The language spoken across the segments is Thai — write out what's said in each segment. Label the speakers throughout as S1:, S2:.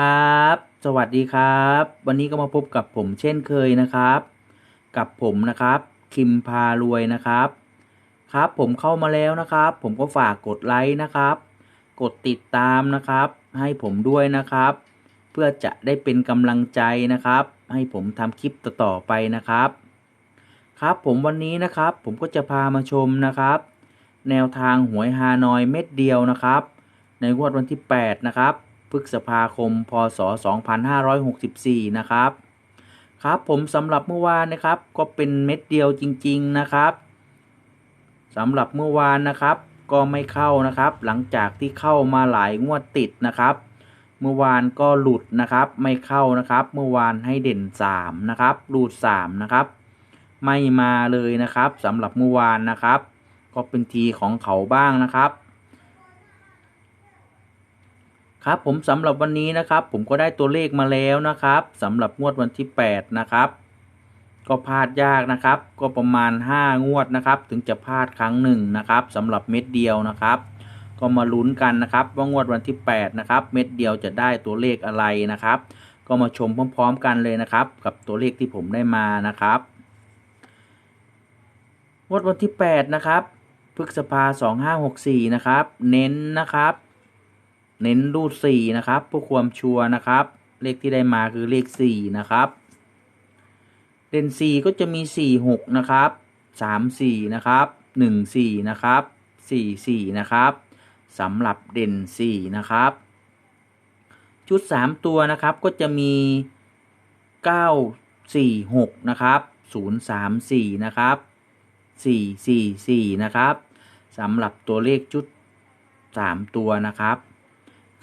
S1: ครับ สวัสดีครับ วันนี้ก็มาพบกับผมเช่นเคยนะครับ กับผมนะครับ คิมพารวยนะครับ ครับผมเข้ามาแล้วนะครับ ผมก็ฝากกดไลค์นะครับ กดติดตามนะครับ ให้ผมด้วยนะครับ เพื่อจะได้เป็นกำลังใจนะครับ ให้ผมทำคลิปต่อๆไปนะครับ ครับผมวันนี้นะครับ ผมก็จะพามาชมนะครับ แนวทางหวยฮานอยเม็ดเดียวนะครับ ในงวดวันที่ 8 นะครับ พฤษภาคม พศ 2564 นะครับ ครับผมสำหรับเมื่อวานนะครับ ก็เป็นเม็ดเดียวจริง ๆ นะครับสำหรับเมื่อวานนะครับ ก็ไม่เข้านะครับ หลังจากที่เข้ามาหลายงวดติดนะครับ เมื่อวานก็หลุดนะครับ ไม่เข้านะครับ เมื่อวานให้เด่น 3 นะครับ หลุด 3 นะครับ ไม่มาเลยนะครับสำหรับเมื่อวานนะครับ ก็เป็นทีของเขาบ้างนะครับ ครับผมสำหรับวันนี้นะครับผมก็ได้ตัวเลขมาแล้วนะครับสำหรับงวดวันที่ 8 นะครับ ก็พลาดยากนะครับ ก็ประมาณ 5 งวดนะครับ ถึงจะพลาดครั้งหนึ่งนะครับสำหรับเม็ดเดียวนะครับ ก็มาลุ้นกันนะครับ ว่างวดวันที่ 8 นะครับ เม็ดเดียวจะได้ตัวเลขอะไรนะครับ ก็มาชมพร้อม ๆ กันเลยนะครับ กับตัวเลขที่ผมได้มานะครับงวดวันที่ 8 นะครับพฤษภา2564 นะครับ เน้นนะครับ เน้นรูด4นะครับเพื่อความชัวร์นะครับ เลขที่ได้มาคือเลข4นะครับเด่น4ก็จะมี4 6นะครับ3 4นะครับ1 4นะครับ4 4นะครับสำหรับเด่น4นะครับชุด3ตัวนะครับก็จะมี9 4 6นะครับ0 3 4นะครับ4 4 4นะครับสำหรับตัวเลขชุด3ตัวนะครับ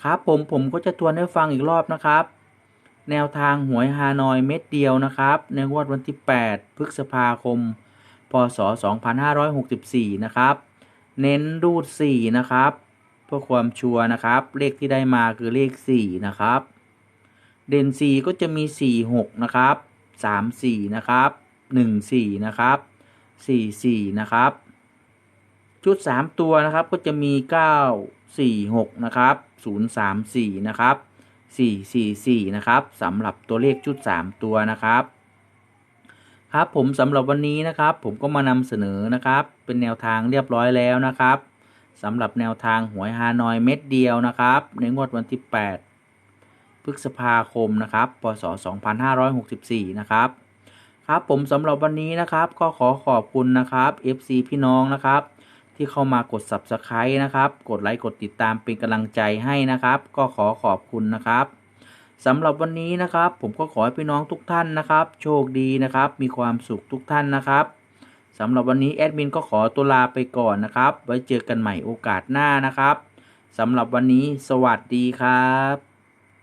S1: ครับผมผมก็จะทวนให้ฟังอีกรอบนะครับ แนวทางหวยฮานอยเม็ดเดียวนะครับ ในงวดวันที่ 8 พฤษภาคม พศ 2564 นะครับ เน้นรูด 4 นะครับ เพื่อความชัวร์นะครับ เลขที่ได้มาคือเลข 4 นะครับ เด่น 4 ก็จะมี 4 6 นะครับ 3 4 นะครับ 1 4 นะครับ 4 4 นะครับ ชุด 3 ตัวนะครับก็จะมี 9 4 6 นะครับ 0 3 4 นะครับ 4 4 4 นะครับสำหรับตัวเลขชุด 3 ตัวนะครับ ครับผมสำหรับวันนี้นะครับ ผมก็มานำเสนอนะครับ เป็นแนวทางเรียบร้อยแล้วนะครับสำหรับแนวทางหวยฮานอยเม็ดเดียวนะครับ ในงวดวันที่ 8 พฤษภาคมนะครับ พศ 2564 นะครับครับผมสำหรับวันนี้นะครับก็ขอขอบคุณนะครับ FC พี่น้องนะครับ ที่เข้ามากด Subscribe นะครับ กดไลค์ กดติดตามเป็นกำลังใจให้นะครับ ก็ขอขอบคุณนะครับสำหรับวันนี้นะครับ ผมก็ขอให้พี่น้องทุกท่านนะครับ โชคดีนะครับ มีความสุขทุกท่านนะครับสำหรับวันนี้แอดมินก็ขอตัวลาไปก่อนนะครับ ไว้เจอกันใหม่โอกาสหน้านะครับสำหรับวันนี้สวัสดีครับ